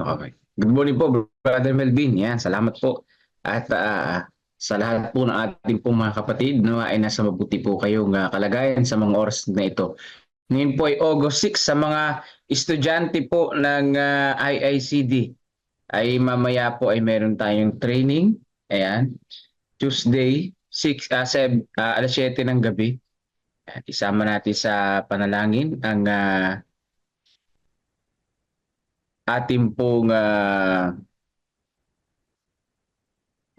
Okay. Good morning po, Brother Melvin. Yan, salamat po. At ah, sa lahat po ng ating pong mga kapatid, no, ay nasa mabuti po kayong ah, kalagayan sa mga oras na ito. Ngayon po ay August 6 sa mga estudyante po ng ah, IICD. Ay mamaya po ay meron tayong training. Ayan. Tuesday, 6, ah, seb- ah, alas 7 ng gabi. Isama natin sa panalangin ang ah, ating pong ah,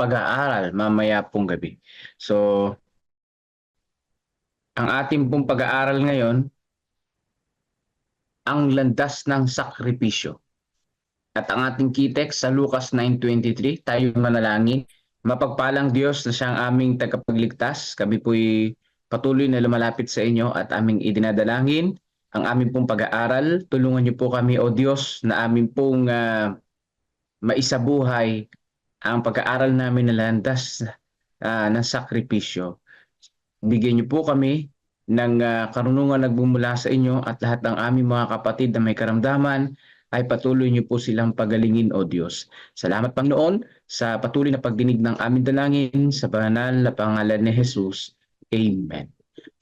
pag-aaral mamaya pong gabi. So, ang ating pong pag-aaral ngayon, ang landas ng sakripisyo. At ang ating kitex sa Lucas 9.23, tayo manalangin. Mapagpalang Diyos na siyang aming tagapagligtas. Kami po'y patuloy na lumalapit sa inyo at aming idinadalangin ang aming pong pag-aaral. Tulungan niyo po kami, O Diyos, na aming pong ah, maisabuhay ang pag-aaral namin na landas ah, ng sakripisyo. Bigyan niyo po kami ng ah, karunungan nagbumula sa inyo at lahat ng aming mga kapatid na may karamdaman ay patuloy niyo po silang pagalingin, O Diyos. Salamat, Panginoon, sa patuloy na pagdinig ng aming dalangin sa banal na pangalan ni Jesus. Amen.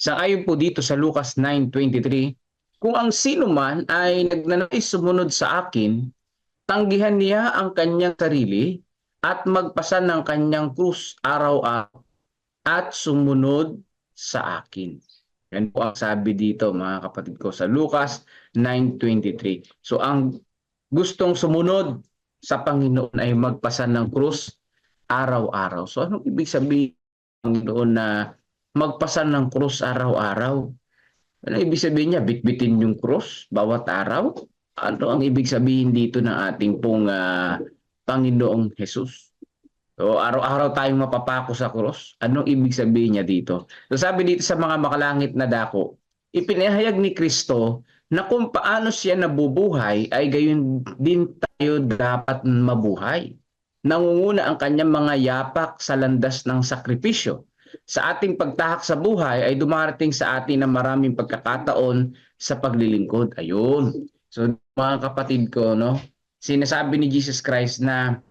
Sa ayon po dito sa Lucas 9.23, kung ang sino man ay nagnanais sumunod sa akin, tanggihan niya ang kanyang sarili at magpasan ng kanyang krus araw-araw at sumunod sa akin. Yan po ang sabi dito mga kapatid ko sa Lucas 9.23. So ang gustong sumunod sa Panginoon ay magpasan ng krus araw-araw. So anong ibig sabihin ng Panginoon na magpasan ng krus araw-araw? Ano ibig sabihin niya? Bitbitin yung krus bawat araw? Ano ang ibig sabihin dito ng ating pong ah, Panginoong Jesus? So, araw-araw tayong mapapako sa krus. Anong ibig sabihin niya dito? So, sabi dito sa mga makalangit na dako, ipinahayag ni Kristo na kung paano siya nabubuhay ay gayon din tayo dapat mabuhay. Nangunguna ang kanyang mga yapak sa landas ng sakripisyo. Sa ating pagtahak sa buhay ay dumarating sa atin ng maraming pagkakataon sa paglilingkod. Ayun. So mga kapatid ko, no, sinasabi ni Jesus Christ na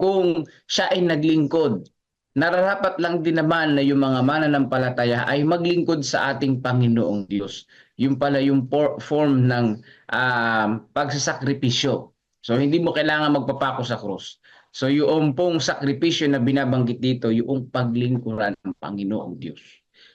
kung siya ay naglingkod, nararapat lang din naman na yung mga mananampalataya ay maglingkod sa ating Panginoong Diyos. Yung pala yung por- form ng um, pagsasakripisyo. So hindi mo kailangan magpapako sa krus. So yung pong sakripisyo na binabanggit dito, yung paglingkuran ng Panginoong Diyos.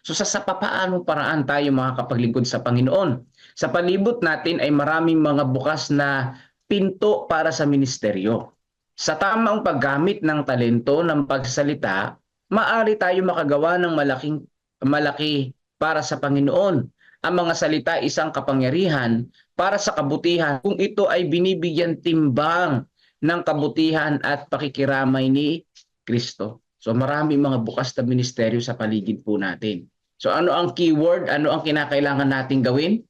So sa, sa papaanong paraan tayo makakapaglingkod sa Panginoon? Sa palibot natin ay maraming mga bukas na pinto para sa ministeryo. Sa tamang paggamit ng talento ng pagsalita, maari tayo makagawa ng malaking malaki para sa Panginoon. Ang mga salita isang kapangyarihan para sa kabutihan kung ito ay binibigyan timbang ng kabutihan at pakikiramay ni Kristo. So marami mga bukas na ministeryo sa paligid po natin. So ano ang keyword? Ano ang kinakailangan nating gawin?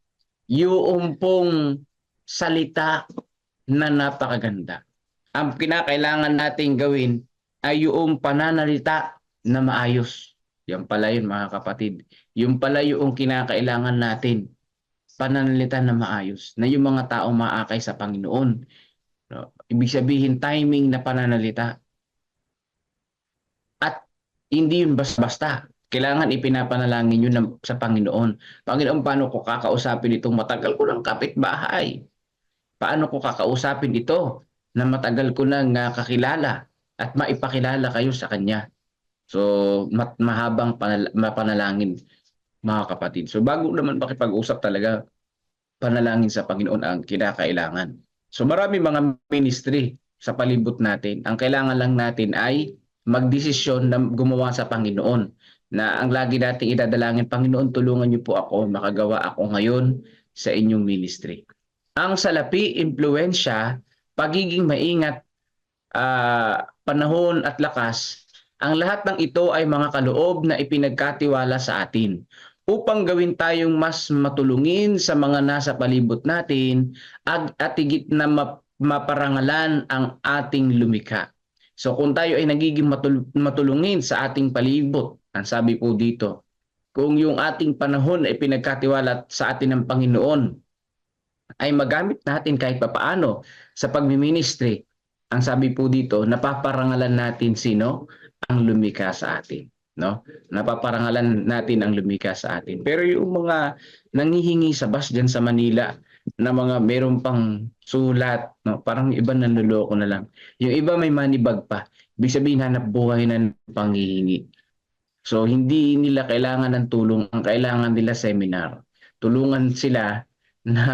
Yung pong salita na napakaganda. Ang kinakailangan nating gawin ay yung pananalita na maayos. Yan pala yun mga kapatid. Yung pala yung kinakailangan natin. Pananalita na maayos. Na yung mga tao maakay sa Panginoon. Ibig sabihin timing na pananalita. At hindi yun basta-basta. Kailangan ipinapanalangin yun sa Panginoon. Panginoon, paano ko kakausapin itong matagal ko ng kapitbahay? Paano ko kakausapin ito na matagal ko nang kakilala at maipakilala kayo sa Kanya? So, mat mahabang panal- mapanalangin mga kapatid. So, bago naman makipag-usap talaga, panalangin sa Panginoon ang kinakailangan. So, marami mga ministry sa palibot natin. Ang kailangan lang natin ay magdesisyon na gumawa sa Panginoon na ang lagi nating idadalangin, Panginoon, tulungan niyo po ako, makagawa ako ngayon sa inyong ministry. Ang salapi, impluensya, pagiging maingat, ah, panahon at lakas, ang lahat ng ito ay mga kaloob na ipinagkatiwala sa atin upang gawin tayong mas matulungin sa mga nasa palibot natin at, at higit na map- maparangalan ang ating lumikha. So kung tayo ay nagiging matul- matulungin sa ating palibot, ang sabi po dito, kung yung ating panahon ay pinagkatiwala sa atin ng Panginoon ay magamit natin kahit papaano sa pagmiministry. Ang sabi po dito, napaparangalan natin sino? Ang lumikha sa atin. No? Napaparangalan natin ang lumikha sa atin. Pero yung mga nangihingi sa bus dyan sa Manila na mga meron pang sulat, no? parang iba nanloloko na lang. Yung iba may money bag pa. Ibig sabihin hanap buhay na ng panghihingi. So hindi nila kailangan ng tulong, ang kailangan nila seminar. Tulungan sila na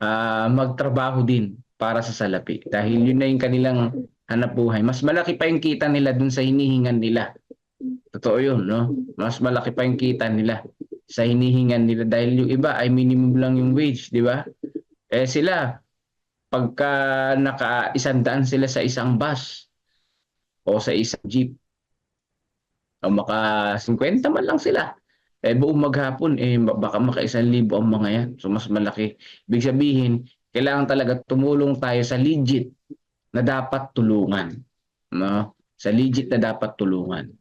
ah, magtrabaho din para sa salapi. Dahil yun na yung kanilang hanap buhay. Mas malaki pa yung kita nila dun sa hinihingan nila. Totoo yun, no? Mas malaki pa yung kita nila sa hinihingan nila dahil yung iba ay minimum lang yung wage, di ba? Eh sila, pagka naka isandaan sila sa isang bus o sa isang jeep, o maka 50 man lang sila. Eh buong maghapon, eh baka maka isang libo ang mga yan. So mas malaki. Ibig sabihin, kailangan talaga tumulong tayo sa legit na dapat tulungan. No? Sa legit na dapat tulungan.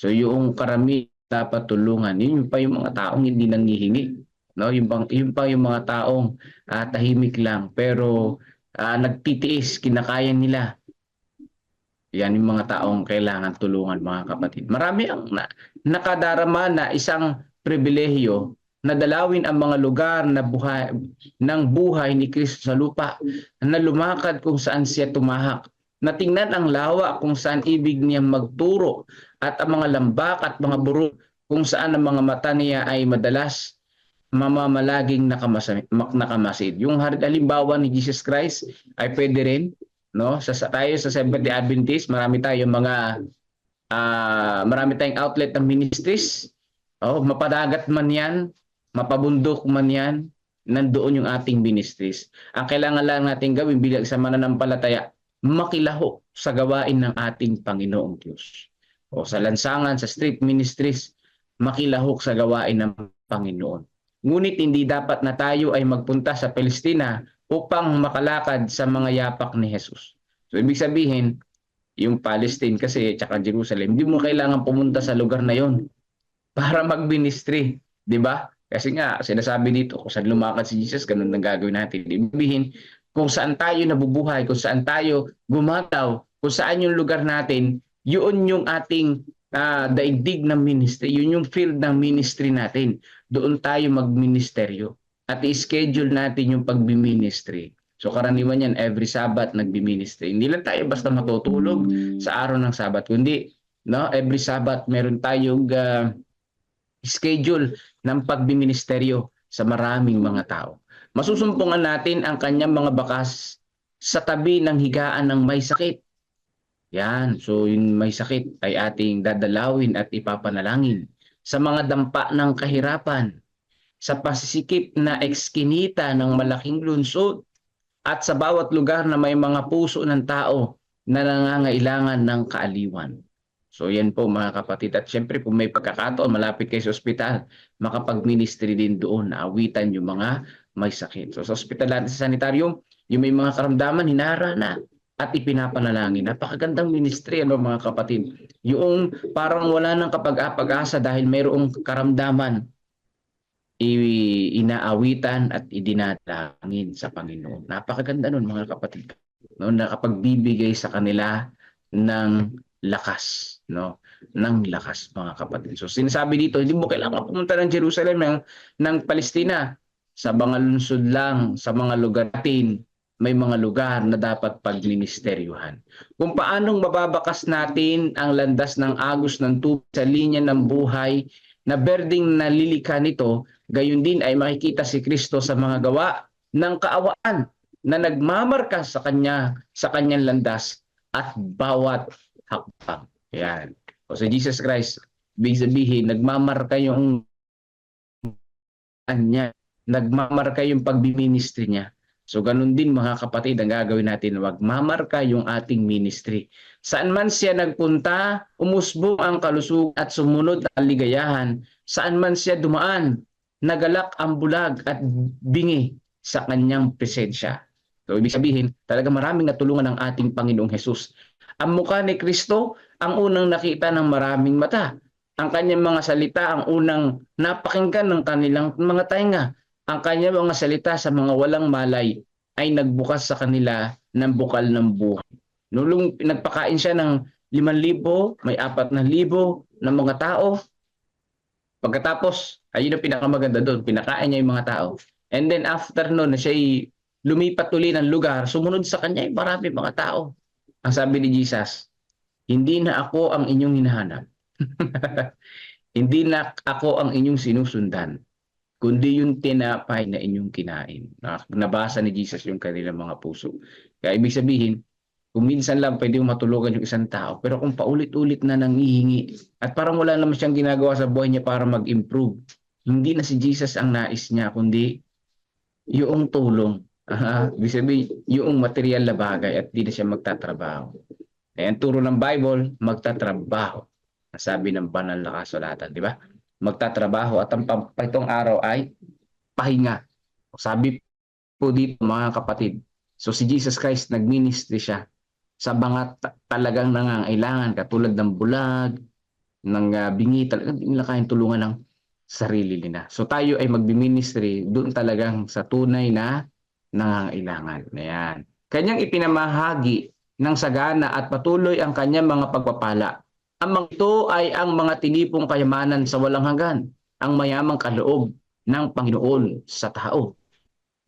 So yung karami dapat tulungan, yun pa yung mga taong hindi nangihingi. No? Yung, bang, yun pa yung mga taong ah, tahimik lang pero ah, nagtitiis, kinakaya nila. Yan yung mga taong kailangan tulungan mga kapatid. Marami ang na, nakadarama na isang pribilehiyo na dalawin ang mga lugar na buhay ng buhay ni Kristo sa lupa na lumakad kung saan siya tumahak na tingnan ang lawa kung saan ibig niya magturo at ang mga lambak at mga burol kung saan ang mga mata niya ay madalas mamamalaging nakamasid. nakamasid. Yung halimbawa ni Jesus Christ ay pwede rin no sa, sa tayo sa Seventh Day Adventist marami tayong mga ah, marami tayong outlet ng ministries oh mapadagat man yan mapabundok man yan nandoon yung ating ministries ang kailangan lang natin gawin bilang sa mananampalataya makilaho sa gawain ng ating Panginoong Diyos o sa lansangan sa street ministries makilahok sa gawain ng Panginoon ngunit hindi dapat na tayo ay magpunta sa Palestina upang makalakad sa mga yapak ni Jesus. So ibig sabihin, yung Palestine kasi tsaka Jerusalem, hindi mo kailangan pumunta sa lugar na yon para mag-ministry, 'di ba? Kasi nga sinasabi dito kung saan lumakad si Jesus, ganun ang gagawin natin. Ibig sabihin, kung saan tayo nabubuhay, kung saan tayo gumataw, kung saan yung lugar natin, yun yung ating ah, daigdig ng ministry, yun yung field ng ministry natin. Doon tayo magministeryo at i-schedule natin yung pagbiministry. So karaniwan yan, every Sabat nagbiministry. Hindi lang tayo basta matutulog sa araw ng Sabat, kundi no, every Sabat meron tayong ah, schedule ng pagbiministeryo sa maraming mga tao. Masusumpungan natin ang kanyang mga bakas sa tabi ng higaan ng may sakit. Yan, so yung may sakit ay ating dadalawin at ipapanalangin. Sa mga dampa ng kahirapan, sa pasisikip na ekskinita ng malaking lunsod at sa bawat lugar na may mga puso ng tao na nangangailangan ng kaaliwan. So yan po mga kapatid. At syempre kung may pagkakataon, malapit kayo sa ospital, makapag-ministry din doon na awitan yung mga may sakit. So sa ospital natin sa sanitarium, yung may mga karamdaman, hinara na at ipinapanalangin. Napakagandang ministry ano mga kapatid. Yung parang wala nang kapag-apag-asa dahil mayroong karamdaman inaawitan at idinadangin sa Panginoon. Napakaganda nun mga kapatid. No, nakapagbibigay sa kanila ng lakas, no? Ng lakas mga kapatid. So sinasabi dito, hindi mo kailangan pumunta ng Jerusalem ng, ng Palestina. Sa mga lungsod lang, sa mga lugar natin, may mga lugar na dapat pagministeryuhan. Kung paanong mababakas natin ang landas ng agos ng tubig sa linya ng buhay na berding nalilika nito, gayon din ay makikita si Kristo sa mga gawa ng kaawaan na nagmamarka sa kanya sa kanyang landas at bawat hakbang. Yan. O si Jesus Christ, ibig sabihin, nagmamarka yung niya, nagmamarka yung pagbiministry niya. So ganun din mga kapatid ang gagawin natin, wag mamarka yung ating ministry. Saan man siya nagpunta, umusbong ang kalusug at sumunod ang ligayahan. Saan man siya dumaan, nagalak ang bulag at bingi sa kanyang presensya. So ibig sabihin, talaga maraming natulungan ng ating Panginoong Hesus. Ang mukha ni Kristo ang unang nakita ng maraming mata. Ang kanyang mga salita ang unang napakinggan ng kanilang mga tainga. Ang kanyang mga salita sa mga walang malay ay nagbukas sa kanila ng bukal ng buhay. Nulong nagpakain siya ng 5,000, may 4,000 ng mga tao. Pagkatapos, ayun ang pinakamaganda doon, pinakain niya yung mga tao. And then after noon, na siya lumipat uli ng lugar, sumunod sa kanya yung marami mga tao. Ang sabi ni Jesus, hindi na ako ang inyong hinahanap. hindi na ako ang inyong sinusundan, kundi yung tinapay na inyong kinain. Na- Nabasa ni Jesus yung kanilang mga puso. Kaya ibig sabihin, kung minsan lang pwede yung matulugan yung isang tao, pero kung paulit-ulit na nangihingi, at parang wala naman siyang ginagawa sa buhay niya para mag-improve, hindi na si Jesus ang nais niya, kundi yung tulong. Ah, ibig sabihin, yung material na bagay at di na siya magtatrabaho. Kaya ang turo ng Bible, magtatrabaho. Sabi ng banal na kasulatan, di ba? Magtatrabaho at ang pampitong araw ay pahinga. Sabi po dito mga kapatid, so si Jesus Christ nagministry siya sa mga ta- talagang nangangailangan katulad ng bulag, ng uh, bingi, talagang nila kayang tulungan ng sarili nila. So tayo ay magbi-ministry doon talagang sa tunay na nangangailangan. Ayan. Kanyang ipinamahagi ng sagana at patuloy ang kanyang mga pagpapala. Ang mga ito ay ang mga tinipong kayamanan sa walang hanggan, ang mayamang kaloob ng Panginoon sa tao.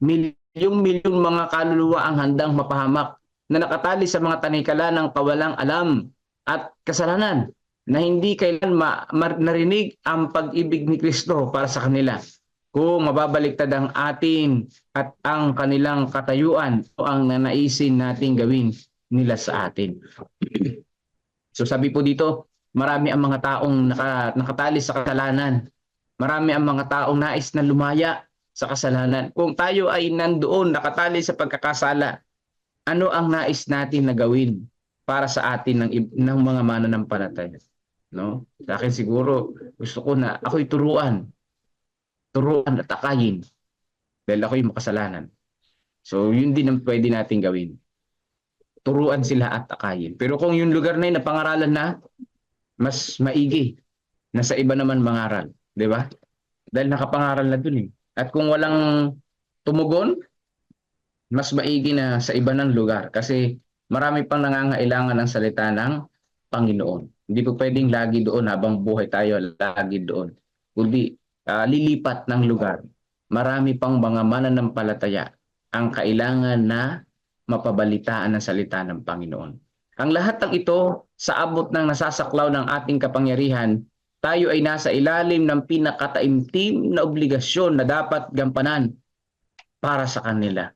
Milyong-milyong mga kaluluwa ang handang mapahamak na nakatali sa mga tanikala ng kawalang alam at kasalanan na hindi kailan ma- ma- narinig ang pag-ibig ni Kristo para sa kanila. Kung mababaliktad ang atin at ang kanilang katayuan o ang nanaisin nating gawin nila sa atin. So sabi po dito, marami ang mga taong naka, nakatali sa kasalanan. Marami ang mga taong nais na lumaya sa kasalanan. Kung tayo ay nandoon nakatali sa pagkakasala, ano ang nais natin na gawin para sa atin ng, ng mga mananampalataya? No? Sa akin siguro, gusto ko na ako'y turuan. Turuan at akayin. Dahil ako'y makasalanan. So, yun din ang pwede natin gawin. Turuan sila at akayin. Pero kung yung lugar na yun, napangaralan na, mas maigi. Nasa iba naman mangaral. Di ba? Dahil nakapangaral na dun eh. At kung walang tumugon, mas maigi na sa iba ng lugar. Kasi marami pang nangangailangan ng salita ng Panginoon. Hindi po pwedeng lagi doon habang buhay tayo, lagi doon. Kundi ah, lilipat ng lugar. Marami pang mga mananampalataya ang kailangan na mapabalitaan ng salita ng Panginoon. Ang lahat ng ito sa abot ng nasasaklaw ng ating kapangyarihan, tayo ay nasa ilalim ng pinakataimtim na obligasyon na dapat gampanan para sa kanila.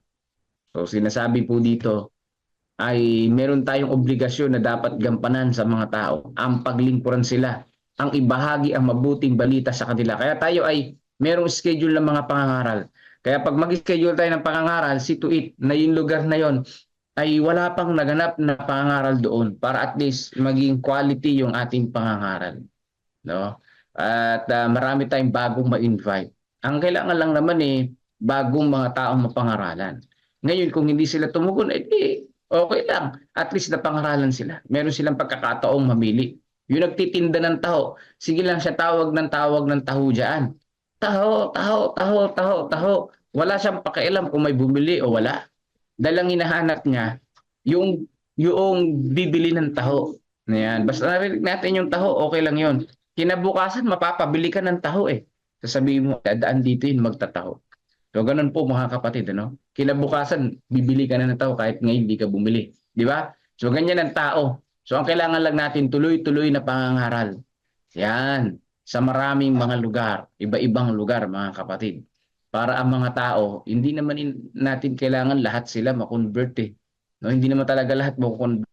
So sinasabi po dito ay meron tayong obligasyon na dapat gampanan sa mga tao. Ang paglingkuran sila, ang ibahagi ang mabuting balita sa kanila. Kaya tayo ay merong schedule ng mga pangangaral. Kaya pag mag-schedule tayo ng pangangaral, see to it na yung lugar na yon ay wala pang naganap na pangangaral doon para at least maging quality yung ating pangangaral. No? At ah, marami tayong bagong ma-invite. Ang kailangan lang naman eh bagong mga taong mapangaralan. Ngayon kung hindi sila tumugon, eh okay lang. At least napangaralan sila. Meron silang pagkakataong mamili. Yung nagtitinda ng taho, sige lang siya tawag ng tawag ng taho dyan. Taho, taho, taho, taho, taho. Wala siyang pakialam kung may bumili o wala. Dahil ang hinahanap niya, yung, yung bibili ng taho. Ayan. Basta narinig natin yung taho, okay lang yon. Kinabukasan, mapapabili ka ng taho eh. Sasabihin mo, dadaan dito yun, magtataho. So, ganun po mga kapatid, ano? Kinabukasan, bibili ka na ng taho kahit ngayon hindi ka bumili. Di ba? So, ganyan ang tao. So, ang kailangan lang natin, tuloy-tuloy na pangangaral. Yan. Sa maraming mga lugar, iba-ibang lugar, mga kapatid. Para ang mga tao, hindi naman in- natin kailangan lahat sila makonvert eh. No, hindi naman talaga lahat makonvert.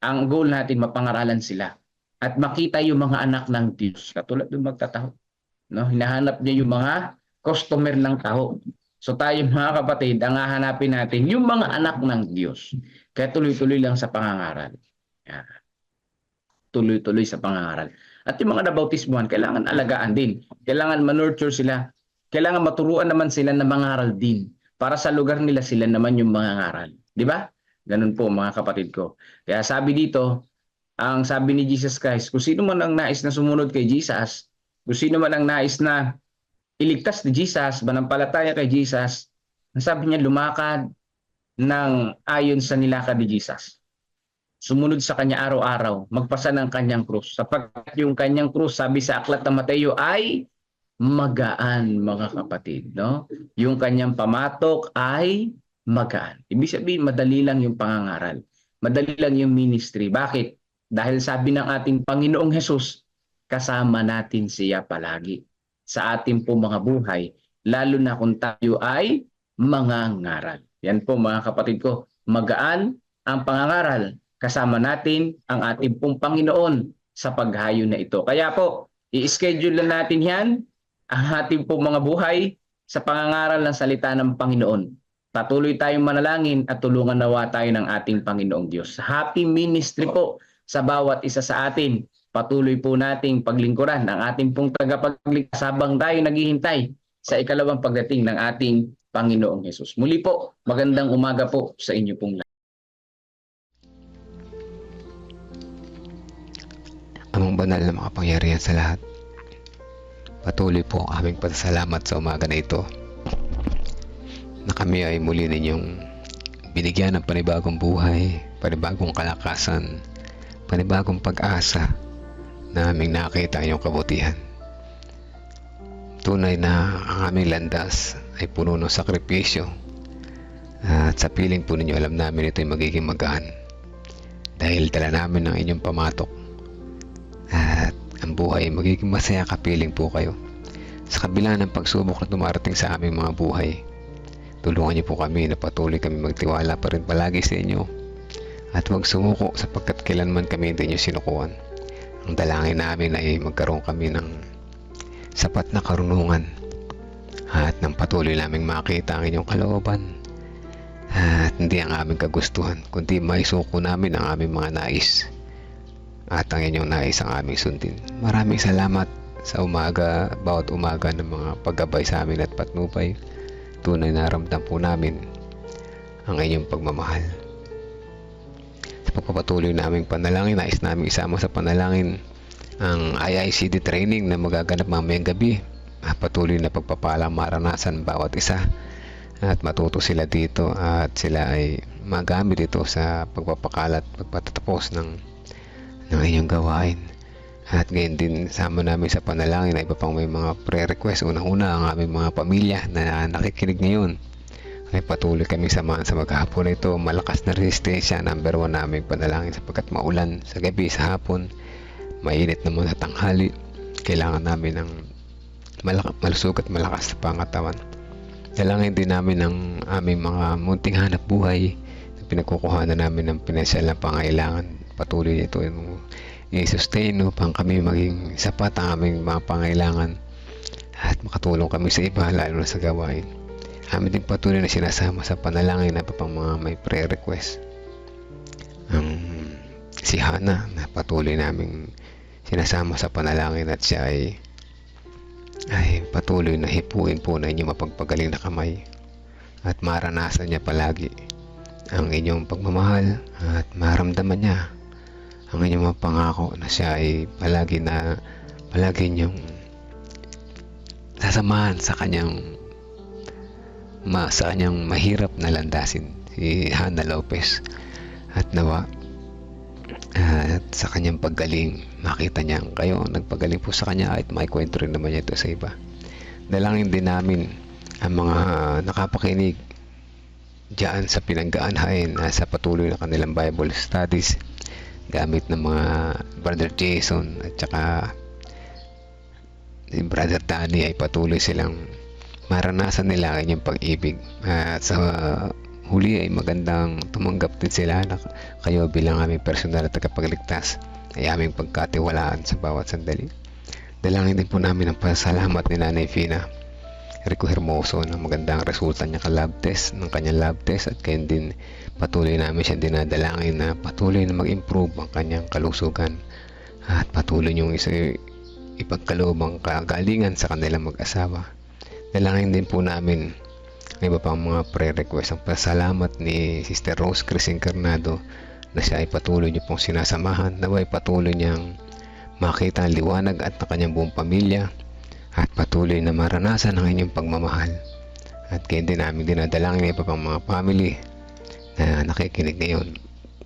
Ang goal natin, mapangaralan sila. At makita yung mga anak ng Diyos. Katulad ng magtataho. No, hinahanap niya yung mga customer ng taho. So tayo mga kapatid, ang hahanapin natin yung mga anak ng Diyos. Kaya tuloy-tuloy lang sa pangangaral. Tuloy-tuloy sa pangangaral. At yung mga nabautismuhan, kailangan alagaan din. Kailangan manurture sila. Kailangan maturuan naman sila na mangaral din. Para sa lugar nila sila naman yung mangangaral. Di ba? Ganun po mga kapatid ko. Kaya sabi dito, ang sabi ni Jesus Christ, kung sino man ang nais na sumunod kay Jesus, kung sino man ang nais na iligtas ni Jesus, manampalataya kay Jesus, ang sabi niya lumakad ng ayon sa nilakad ni Jesus. Sumunod sa kanya araw-araw, magpasa ng kanyang krus. Sapagkat yung kanyang krus, sabi sa aklat ng Mateo, ay magaan, mga kapatid. No? Yung kanyang pamatok ay magaan. Ibig sabihin, madali lang yung pangangaral. Madali lang yung ministry. Bakit? Dahil sabi ng ating Panginoong Hesus, kasama natin siya palagi sa ating po mga buhay, lalo na kung tayo ay mangangaral. Yan po mga kapatid ko, magaan ang pangangaral. Kasama natin ang ating pong Panginoon sa paghayo na ito. Kaya po, i-schedule na natin yan, ang ating pong mga buhay sa pangangaral ng salita ng Panginoon. Patuloy tayong manalangin at tulungan nawa tayo ng ating Panginoong Diyos. Happy ministry po sa bawat isa sa atin. Patuloy po nating paglingkuran ng ating pong tagapagligtas habang tayo naghihintay sa ikalawang pagdating ng ating Panginoong Hesus. Muli po, magandang umaga po sa inyo pong lahat. Banal na makapangyarihan sa lahat. Patuloy po ang aming pasasalamat sa umaga na ito na kami ay muli ninyong binigyan ng panibagong buhay, panibagong kalakasan, panibagong pag-asa na aming nakita iyong kabutihan. Tunay na ang aming landas ay puno ng sakripisyo at sa piling po ninyo alam namin ito ay magiging magaan dahil dala namin ang inyong pamatok at ang buhay ay magiging masaya kapiling po kayo. Sa kabila ng pagsubok na dumarating sa aming mga buhay, tulungan niyo po kami na patuloy kami magtiwala pa rin palagi sa inyo at huwag sumuko sapagkat kailanman kami hindi niyo sinukuan. Ang dalangin namin ay magkaroon kami ng sapat na karunungan at nang patuloy naming makita ang inyong kalooban at hindi ang aming kagustuhan kundi maisuko namin ang aming mga nais at ang inyong nais ang aming sundin. Maraming salamat sa umaga, bawat umaga ng mga paggabay sa amin at patnupay. Tunay na ramdam po namin ang inyong pagmamahal. Sa pagpapatuloy naming panalangin, nais namin isama sa panalangin ang IICD training na magaganap mamayang gabi. Ah, Patuloy na pagpapalang maranasan bawat isa at matuto sila dito at sila ay magamit ito sa pagpapakalat, pagpatatapos ng ng inyong gawain. At ngayon din sama namin sa panalangin na iba pang may mga pre-request. Unang-una ang aming mga pamilya na nakikinig ngayon. Ay patuloy kami samahan sa maghapon na ito. Malakas na resistensya. Number one naming panalangin sapagkat maulan sa gabi, sa hapon. Mainit naman sa tanghali. Kailangan namin ng malak- malusog at malakas na pangatawan. Dalangin din namin ang aming mga munting hanap buhay na pinagkukuhanan namin ng pinansyal na pangailangan. Patuloy ito i-sustain upang kami maging sapat ang aming mga pangailangan at makatulong kami sa iba lalo na sa gawain. Amin din patuloy na sinasama sa panalangin na pang mga may pre-request. Ang si Hana na patuloy naming sinasama sa panalangin at siya ay ay patuloy na hipuin po na inyong mapagpagaling na kamay at maranasan niya palagi ang inyong pagmamahal at maramdaman niya ang inyong mga pangako na siya ay palagi na palagi niyong sasamahan sa kanyang ma, sa kanyang mahirap na landasin si Hana Lopez. At nawa at sa kanyang paggaling makita niya kayo. Nagpagaling po sa kanya at maikwento rin naman niya ito sa iba. Dalangin din namin ang mga nakapakinig diyan sa pinanggaanhain na sa patuloy na kanilang Bible studies gamit ng mga Brother Jason at saka si Brother Danny ay patuloy silang maranasan nila ang inyong pag-ibig at sa huli ay magandang tumanggap din sila na kayo bilang aming personal at tagapagligtas ay aming pagkatiwalaan sa bawat sandali. Dalangin din po namin ang pasalamat ni Nanay Fina Rico Hermoso ng magandang resulta niya ka-lab test ng kanyang lab test at kayo din patuloy namin siya dinadalangin na patuloy na mag-improve ang kanyang kalusugan at patuloy niyong isa ipagkaloob ang kagalingan sa kanilang mag-asawa. Dalangin din po namin ang iba pang mga pre-request ang pasalamat ni Sister Rose Chris Encarnado na siya ay patuloy niyo pong sinasamahan na ay patuloy niyang makita ang liwanag at ng kanyang buong pamilya at patuloy na maranasan ang inyong pagmamahal. At kaya din namin dinadalangin ang iba pang mga family na nakikinig ngayon.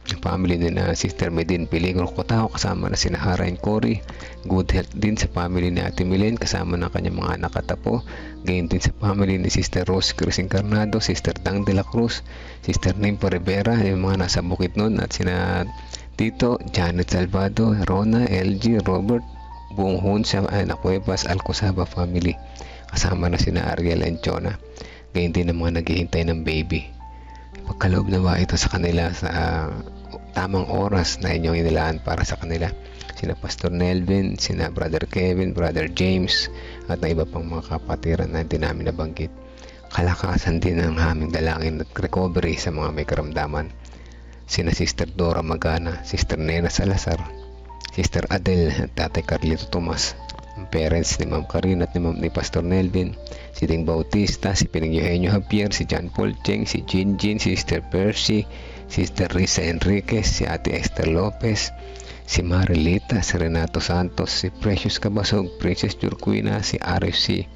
Yung family din na Sister Medin Piligro Kotao kasama na sina Hara and Cory. Good health din sa family ni Ate Milen kasama ng kanyang mga anak at apo. Gayon din sa family ni Sister Rose Cruz Encarnado, Sister Dang de la Cruz, Sister Nimpa Rivera, yung mga nasa bukit nun at sina Tito, Janet Salvado, Rona, LG, Robert, buong Hunsa, Ana Cuevas, Alcosaba family. Kasama na sina Ariel and Chona. Gayon din ang mga naghihintay ng baby. Pagkaloob na ba ito sa kanila sa ah, tamang oras na inyong inilaan para sa kanila. Sina Pastor Nelvin, sina Brother Kevin, Brother James, at ang iba pang mga kapatiran na hindi namin nabanggit. Kalakasan din ang aming dalangin at recovery sa mga may karamdaman. Sina Sister Dora Magana, Sister Nena Salazar, Sister Adele at Tatay Carlito Tomas, parents ni Ma'am Karina at ni, Ma'am, ni Pastor Nelvin, si Ding Bautista, si Pining Eugenio Javier, si John Paul Cheng, si Jin Jin, si Sister Percy, Sister Risa Enriquez, si Ate Esther Lopez, si Marilita, si Renato Santos, si Precious Cabasog, Princess Jurquina, si RFC,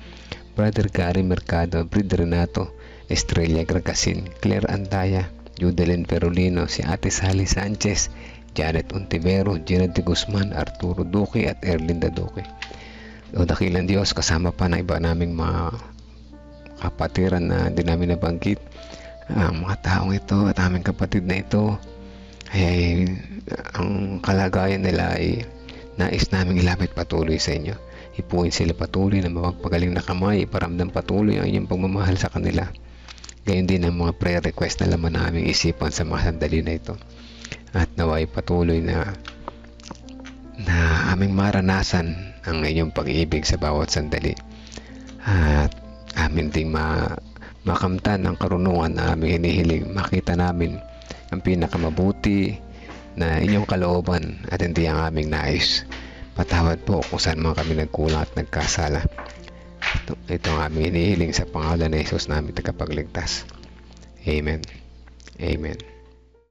Brother Gary Mercado, Brid Renato, Estrella Gragasin, Claire Andaya, Judelin Perolino, si Ate Sally Sanchez, Janet Ontivero, Gina de Guzman, Arturo Duque at Erlinda Duque. O dakilang Diyos, kasama pa na iba naming mga kapatiran na hindi namin nabanggit. Ang mga taong ito at aming kapatid na ito ay ang kalagayan nila ay nais naming ilapit patuloy sa inyo. Ipuin sila patuloy na mapagpagaling na kamay, iparamdam patuloy ang inyong pagmamahal sa kanila. Gayon din ang mga prayer request na laman naming isipan sa mga sandali na ito. At naway patuloy na na aming maranasan ang inyong pag-ibig sa bawat sandali. At amin ding ma makamtan ang karunungan na aming hinihiling. Makita namin ang pinakamamabuti na inyong kalooban at hindi ang aming nais. Patawad po kung saan man kami nagkulang at nagkasala. Ito, ito ang aming hinihiling sa pangalan ni Jesus namin tagapagligtas. Amen. Amen.